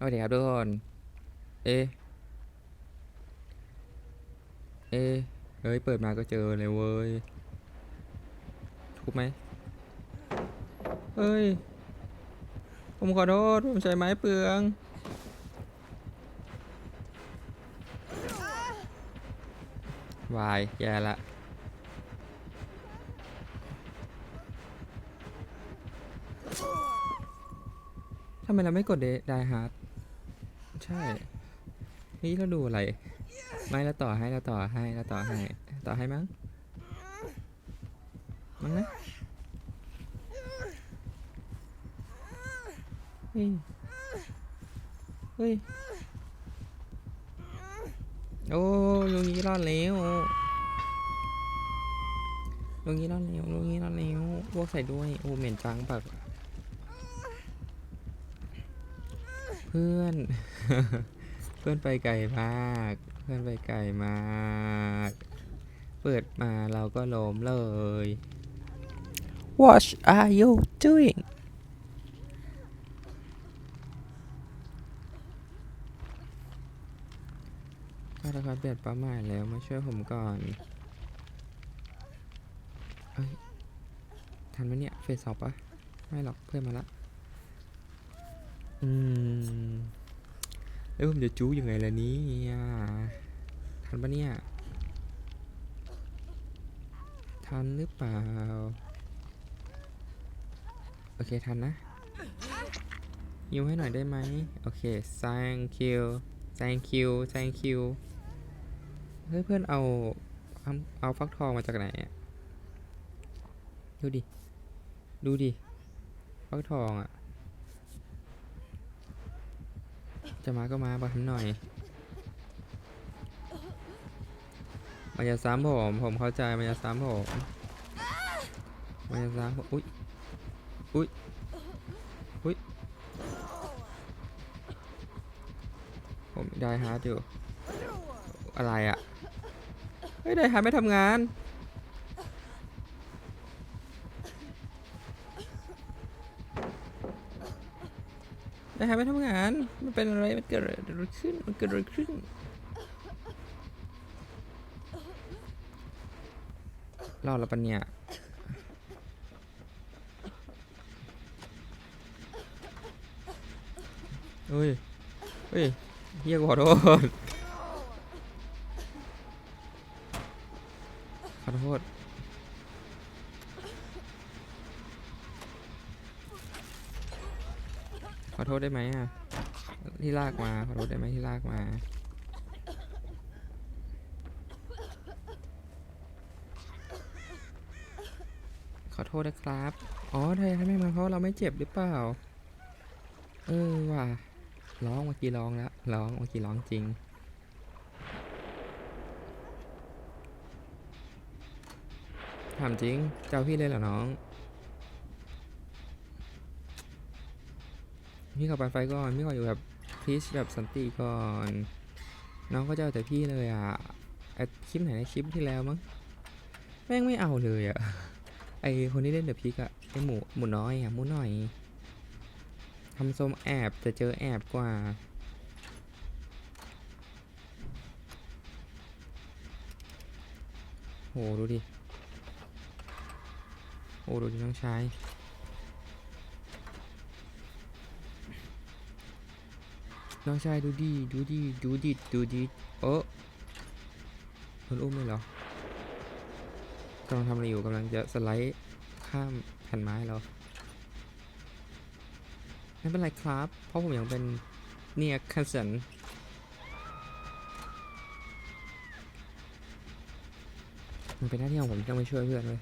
สวัสดีครับทุกคน เอ เอ เฮ้ย เปิดมาก็เจอเลยเว้ยทุบไหม เฮ้ย ผมขอโทษ ผมใช้ไม้เปลือง วาย แย่ละทำไมเราไม่กดไดฮาร์ด ใช่ นี่เราดูอะไร ไม่เราต่อให้เราต่อให้เราต่อให้ ต่อให้มั้ง มั้งนะเฮ้ย เฮ้ย โอ้ลุงนี้รอดแล้วลุงนี้รอดแล้วลุงนี้รอดแล้วพวกใส่ด้วย โอ้เหม็นจังปาก เพื่อน เพื่อนไปไกลมาก เพื่อนไปไกลมาก เปิดมาเราก็ล้มเลย What are you doing ฆาตกรเปลี่ยนเป้าหมายแล้วมาช่วยผมก่อนเอ้ยทันไหมเนี่ย เฟสสองปะไม่หรอกเพื่อนมาละ อืมแล้วผมจะจู้ยังไงล่ะนี้ทันปะเนี่ย ทันหรือเปล่า โอเคทันนะยิวให้หน่อยได้ไหมโอเค thank you thank you thank you เฮ้ยเพื่อนเอาเอาฟักทองมาจากไหนอะดูดิ ดูดิฟักทองอะ จะมาก็มาบอกฉันหน่อย มันจะซ้ำผม ผมเข้าใจมันจะซ้ำผม มันจะซ้ำผมอุ๊ยอุ๊ยอุ๊ยผมได้ฮาร์ดอยู่ อะไรอะเฮ้ย ได้ฮาร์ดไม่ทำงาน ได้ฮาร์ดไม่ทำงาน มันเป็นอะไร มันเกิดอะไรขึ้น มันเกิดอะไรขึ้น รอดแล้วปะเนี่ยเฮ้ย เฮ้ยเฮียกูขอโทษขอโทษ อโทษได้ไหมอะ ที่ลากมา ขอโทษได้ไหมที่ลากมา ขอโทษนะครับ อ๋อไทยทำไมมันเพราะเราไม่เจ็บหรือเปล่า เออว่ะ ร้องเมื่อกี้ร้องแล้ว ร้องเมื่อกี้ร้องจริงถามจริง เจ้าพี่เลยเหรอน้อง พี่ขอไปไฟก่อนพี่ขออยู่แบบพีชแบบสันติก่อน น้องก็จะเอาแต่พี่เลยอะไอคลิปไหนในคลิปที่แล้วมั้งแม่งไม่เอาเลยอะไอคนที่เล่นเดอะพิกอะไอหมูหมูน้อยอะหมูหน่อยทำส้มแอบจะเจอแอบกว่าโหดูดิโหดูดิน้องชาย น้องชายดูดิดูดิดูดิดูดิโอ้โดนอุ้มเลยเหรอกำลังทำอะไรอยู่กำลังจะสไลด์ข้ามแผ่นไม้เราไม่เป็นไรครับ เพราะผมยังเป็นเนียคันสันมันเป็นหน้าที่ของผมต้องไปช่วยเพื่อนเลย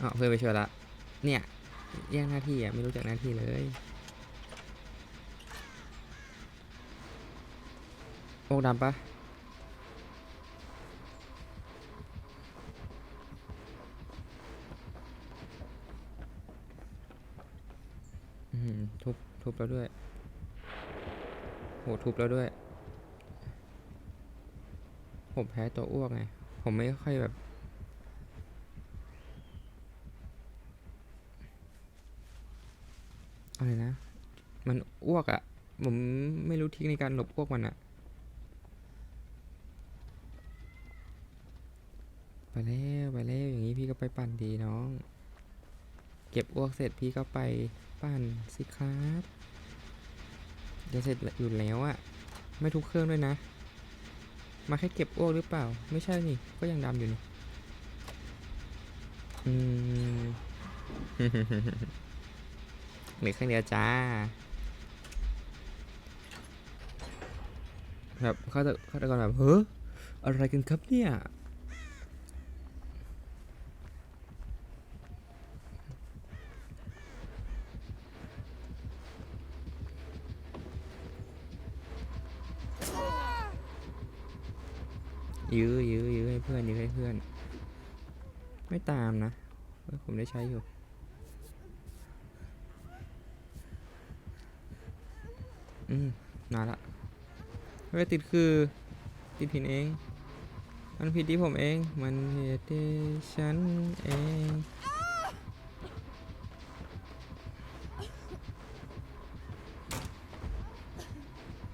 อ๋อเพื่อนไปช่วยละ เนี่ย แย่งหน้าที่อะไม่รู้จักหน้าที่เลย โอ้ดำปะอืมทุบ ทุบแล้วด้วยโหทุบแล้วด้วย ผมแพ้ตัวอ้วกไง ผมไม่ค่อยแบบ อะไรนะ มันอ้วกอะ่ะ ผมไม่รู้ทริกในการหลบอ้วกมันอะ่ะ ไปแล้วไปแล้วอย่างนี้พี่ก็ไปปั่นดีน้อง เก็บอ้วกเสร็จพี่ก็ไปปั่นสิครับจะเสร็จอยู่แล้วอะไม่ทุกเครื่องด้วยนะ มาแค่เก็บอ้วกหรือเปล่า ไม่ใช่นี่ ก็ยังดำอยู่นี่อืมหลือเครื่องเดียวจ้า แบบเขาจะเขาจะก่อนแบบเฮ้ออะไรกันครับเนี่ยยื้อยื้อยื้อให้เพื่อนยื้อให้เพื่อน ไม่ตามนะ ผมได้ใช้อยู่อืมมาละ เฮ้ยติดคือ ติดผิดเอง มันผิดที่ผมเอง มันเหตุที่ฉันเอง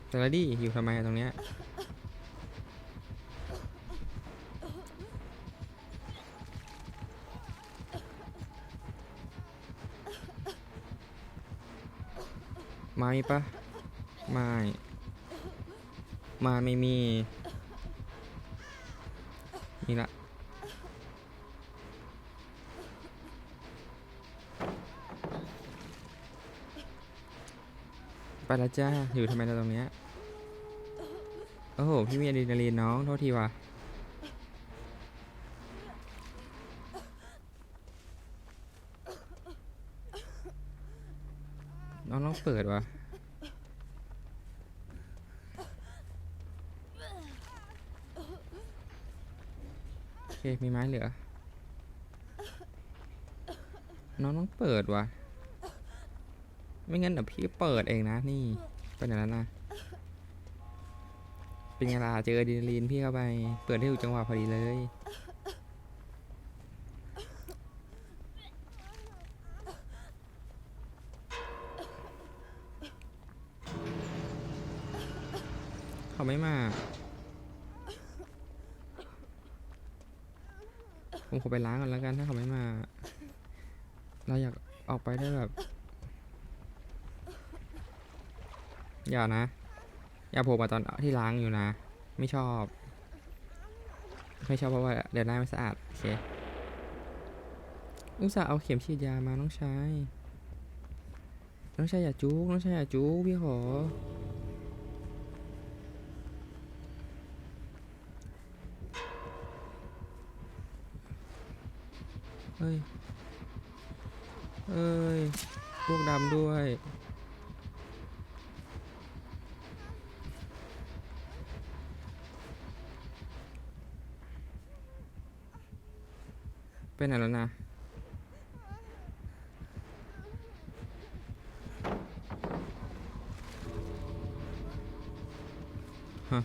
แต่ละดิอยู่ทำไมตรงเนี้ยมามีปะไม่ มาไม่มีมีละไปและจ้า อยู่ทำไมเราตรงเนี้ย โอ้โห พี่มีอะดรีนาลีนน้อง โทษทีว่ะ น้องต้องเปิดวะโอเค มีไม้เหลือ น้องต้องเปิดวะไม่งั้นเดี๋ยวพี่เปิดเองนะ นี่ไปไหนแล้วนะ เป็นไงล่ะเจออะดรีนาลีนพี่เข้าไป เปิดได้ถูกจังหวะพอดีเลย เขาไม่มา ผมขอไปล้างก่อนแล้วกันถ้าเขาไม่มา เราอยากออกไปได้แบบ อย่านะ อย่าโผล่มาตอนที่ล้างอยู่นะ ไม่ชอบ ไม่ชอบเพราะว่าเดินหน้าไม่สะอาด โอเค อุตส่าห์เอาเข็มฉีดยามาน้องชาย น้องชายอย่าจุกน้องชายอย่าจุกพี่ขอ เฮ้ย เอ้ย พวกดำด้วย เปไหนแล้วนะ ฮะ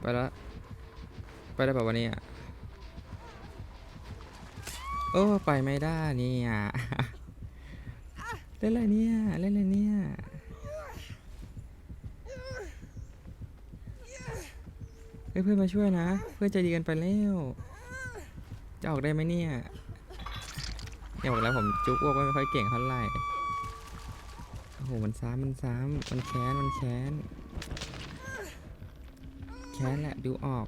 ไปแล้ว ไปได้แบบวันนี้อะโอ้ไปไม่ได้เนี่ยเล่นอะไรเนี่ยเล่นอะไรเนี่ยเฮ้ยเพื่อนมาช่วยนะ เพื่อนใจดีกันไปแล้วจะออกได้ไหมเนี่ยเนี่ยบอกแล้วผมจุกอ้วกไม่ค่อยเก่งเท่าไหร่โอ้โหมันซ้ำมันซ้ำมันแค้นมันแค้นแค้นแหละดูออก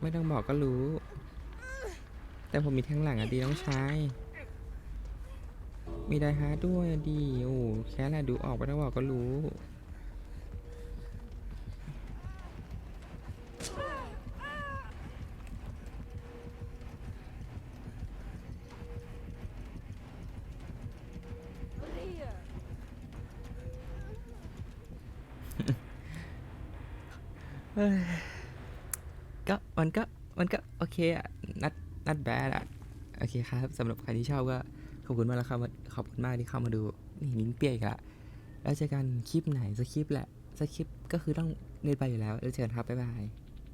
ไม่ต้องบอกก็รู้ แต่ผมมีแทงหลังอะดีน้องชาย มีไดฮาร์ดด้วยอะดี โอ้โหแค้นแหละดูออกไม่ต้องบอกก็รู้ เฮ้ย ก็มันก็มันก็โอเคอะนัดนัดแบดอะโอเคครับสำหรับใครที่ชอบก็ขอบคุณมากแล้วครับขอบคุณมากที่เข้ามาดูนี่ลิ้นเปียกอะแล้วเจอกันคลิปไหนสักคลิปแหละสักคลิปก็คือต้องเน็ตไปอยู่แล้วแล้วเจอกันครับบ๊ายบาย